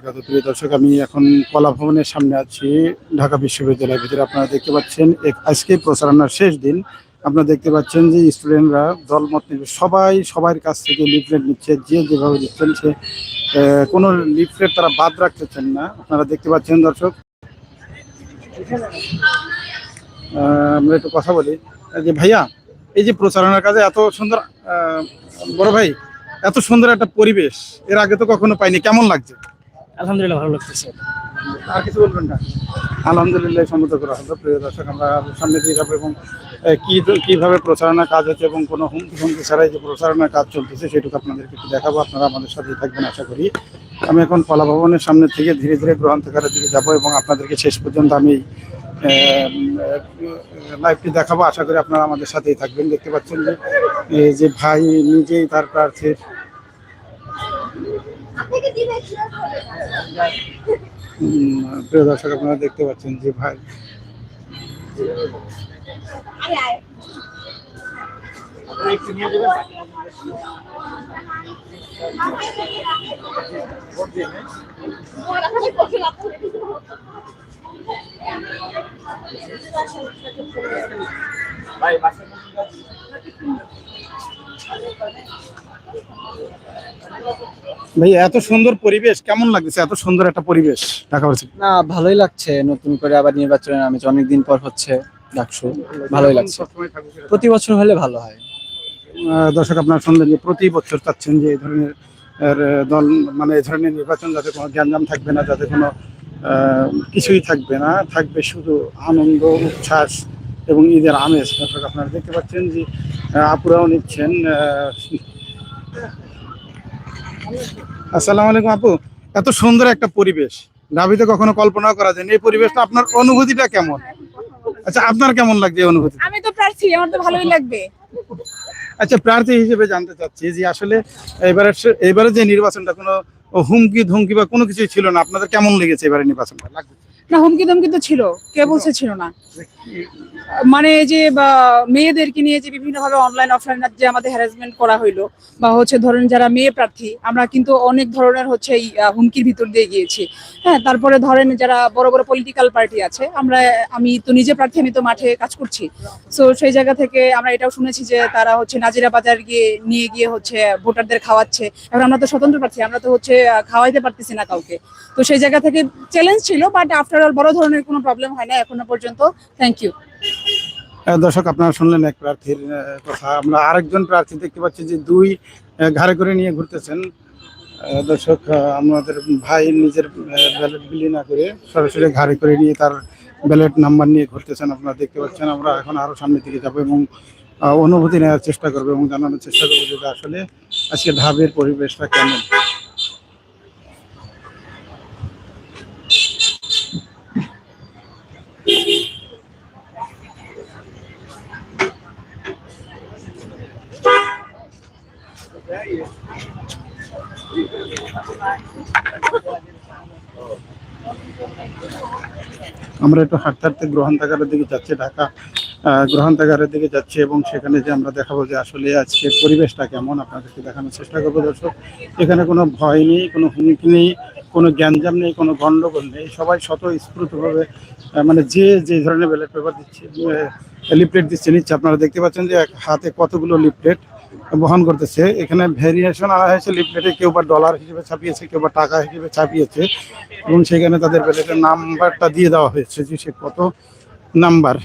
প্রিয় দর্শক, আমি এখন কলা ভবনের সামনে আছি ঢাকা বিশ্ববিদ্যালয়ের ভিতরে। আপনারা দেখতে পাচ্ছেন আজকে প্রচারণার শেষ দিন। আপনারা দেখতে পাচ্ছেন যে স্টুডেন্টরা দলমত নিবে। সবাই সবার কাছ থেকে লিফলেট নিচ্ছে, যে যেভাবে দিচ্ছেন সে কোনো লিফলেট তারা বাদ রাখতেছেন না। আপনারা দেখতে পাচ্ছেন দর্শক। আমরা একটু কথা বলি। যে ভাইয়া, এই যে প্রচারণার কাজে এত সুন্দর বড় ভাই, এত সুন্দর একটা পরিবেশ, এর আগে তো কখনো পাইনি। কেমন লাগছে? আলহামদুলিল্লাহ ভালো লাগতেছে। আর কিছু বলবেন না? আলহামদুলিল্লাহ সম্মত করা হলো। প্রিয় দর্শক, আমরা সামনে দিয়ে যাব এবং কি, কীভাবে প্রচারণা কাজ হচ্ছে এবং কোনো হুমকি হুমকি ছাড়াই যে প্রচারণার কাজ চলতেছে সেটুকু আপনাদেরকে একটু দেখাবো। আপনারা আমাদের সাথেই থাকবেন, আশা করি। আমি এখন কলা ভবনের সামনে থেকে ধীরে ধীরে গ্রন্থাগারের দিকে যাব এবং আপনাদেরকে শেষ পর্যন্ত আমি লাইভটি দেখাবো। আশা করি আপনারা আমাদের সাথেই থাকবেন। দেখতে পাচ্ছেন যে যে ভাই নিজেই তার প্রার্থীর প্রিয় দর্শক আপনারা দেখতে পাচ্ছেন যে ভাই। ভাই এত সুন্দর পরিবেশ কেমন লাগছে এত সুন্দর একটা পরিবেশ ঢাকা না ভালোই লাগছে। নতুন করে আবার নির্বাচনে নামেছে অনেকদিন পর হচ্ছে ডাকসু। ভালোই লাগছে। প্রতি বছর হলে ভালো হয়। দর্শক আপনারা শুনলেন যে প্রতি বছর চাচ্ছেন যে এই ধরনের দল মানে এই ধরনের নির্বাচন যাতে কোনো গ্যাঞ্জাম থাকবে না যাতে কোনো কিছুই থাকবে না। থাকবে শুধু আনন্দ উচ্ছ্বাস এবং ঈদের আমেজ। দর্শক আপনারা দেখতে পাচ্ছেন যে আপুরাও নিচ্ছেন আসসালামু আলাইকুম আপু। এত সুন্দর একটা পরিবেশ। কখনো কল্পনাও করা এই পরিবেশটা আপনার অনুভূতিটা কেমন? আচ্ছা আপনার কেমন লাগছে অনুভূতি আমি তো প্রার্থী আমার তো ভালোই লাগবে। আচ্ছা প্রার্থী হিসেবে জানতে চাচ্ছি যে আসলে এবারে এবারে যে নির্বাচনটা কোনো হুমকি ধুমকি বা কোনো কিছু ছিল না। আপনাদের কেমন লেগেছে এবারে নির্বাচনটা? লাগছে না হুমকি ধমকি তো ছিল। কে বলছে ছিল না। মানে যে মেয়েদেরকে নিয়ে যে বিভিন্ন ভাবে অনলাইন অফলাইন যে আমাদের হ্যারাসমেন্ট করা হইল বা হচ্ছে ধরেন যারা মেয়ে প্রার্থী আমরা কিন্তু অনেক ধরনের হচ্ছে এই হুমকির ভিতর দিয়ে গিয়েছি। হ্যাঁ তারপরে ধরেন যারা বড় বড় পলিটিক্যাল পার্টি আছে আমরা আমি তো নিজে প্রার্থী আমি তো মাঠে কাজ করছি। সো সেই জায়গা থেকে আমরা এটাও শুনেছি যে তারা হচ্ছে নাজিরা বাজার গিয়ে নিয়ে গিয়ে হচ্ছে ভোটারদের খাওয়াচ্ছে। এখন আমরা তো স্বতন্ত্র প্রার্থী আমরা তো হচ্ছে খাওয়াইতে পারতেছি না কাউকে। তো সেই জায়গা থেকে চ্যালেঞ্জ ছিল বাট আফটার অল বড় ধরনের কোনো প্রবলেম হয় না, এখনও পর্যন্ত। থ্যাংক ইউ দর্শক, আপনারা শুনলেন এক প্রার্থীর কথা। আমরা আরেকজন প্রার্থী দেখতে পাচ্ছি যে দুই ঘাড়ে করে নিয়ে ঘুরতেছেন। দর্শক আমাদের ভাই নিজের ব্যালেট বিলি না করে সরাসরি ঘাড়ে করে নিয়ে তার ব্যালট নাম্বার নিয়ে ঘুরতেছেন। আপনারা দেখতে পাচ্ছেন, আমরা এখন আরও সামনের দিকে যাব এবং অনুভূতি নেওয়ার চেষ্টা করব এবং জানানোর চেষ্টা করব যে আসলে আজকে ঢাবের পরিবেশটা কেমন। আমরা একটু হাঁটতে হাঁটতে গ্রহণাগারের দিকে যাচ্ছি ঢাকা আহ, গ্রহণাগারের দিকে যাচ্ছি এবং সেখানে যে আমরা দেখাবো যে আসলে আজকে পরিবেশটা কেমন আপনাদেরকে দেখানোর চেষ্টা করব দর্শক। এখানে কোনো ভয় নেই কোনো হুমকি নেই কোনো গ্যাঞ্জাম নেই কোনো গণ্ডগোল নেই। সবাই স্বতঃস্ফূর্তভাবে মানে যে যে ধরনের ব্যালট পেপার দিচ্ছে লিফলেট দিচ্ছে নিচ্ছে। আপনারা দেখতে পাচ্ছেন যে হাতে কতগুলো লিফলেট বহন করতেছে। এখানে ভেরিয়েশন আনা হয়েছে লিফলেটে কেউ বা ডলার হিসেবে ছাপিয়েছে, কেউ বা টাকা হিসেবে ছাপিয়েছে। এবং সেখানে তাদের ব্যালেটের নাম্বারটা দিয়ে দেওয়া হয়েছে যে সে কত নাম্বার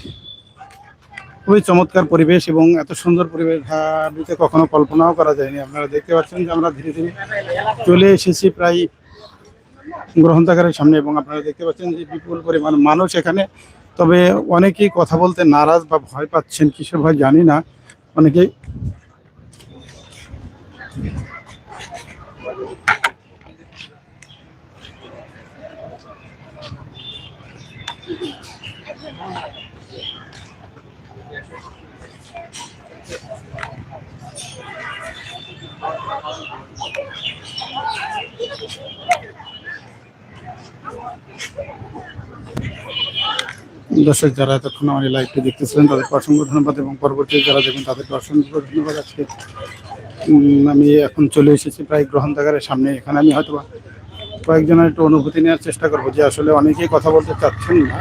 খুবই চমৎকার পরিবেশ এবং এত সুন্দর পরিবেশ ঢাবিতে কখনো কল্পনাও করা যায়নি। আপনারা দেখতে পাচ্ছেন যে আমরা ধীরে ধীরে চলে এসেছি প্রায় গ্রন্থাগারের সামনে এবং আপনারা দেখতে পাচ্ছেন যে বিপুল পরিমাণ মানুষ এখানে। তবে অনেকেই কথা বলতে নারাজ বা ভয় পাচ্ছেন, কিসের ভয় জানি না। অনেকেই Gracias. দর্শক যারা এতক্ষণ আমার এই লাইভটি দেখতেছিলেন, তাদেরকে অসংখ্য ধন্যবাদ এবং পরবর্তী যারা দেখবেন, তাদেরকে অসংখ্য ধন্যবাদ আজকে। আমি এখন চলে এসেছি প্রায় গ্রহণাগারের সামনে, এখানে আমি হয়তো কয়েকজনের একটু অনুভূতি নেওয়ার চেষ্টা করব যে আসলে অনেকেই কথা বলতে চাচ্ছেন না।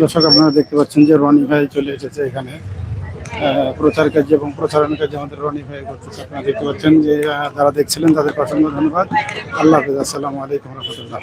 দর্শক, আপনারা দেখতে পাচ্ছেন যে রনি ভাই চলে এসেছে এখানে। প্রচার কার্য এবং প্রচারণ কার্য আমাদের রনি ভাই করতেছে আপনারা দেখতে পাচ্ছেন যে যারা দেখছিলেন তাদের অসংখ্য ধন্যবাদ। আল্লাহ হাফিজ, আসসালামু আলাইকুম রহমতুল্লাহ।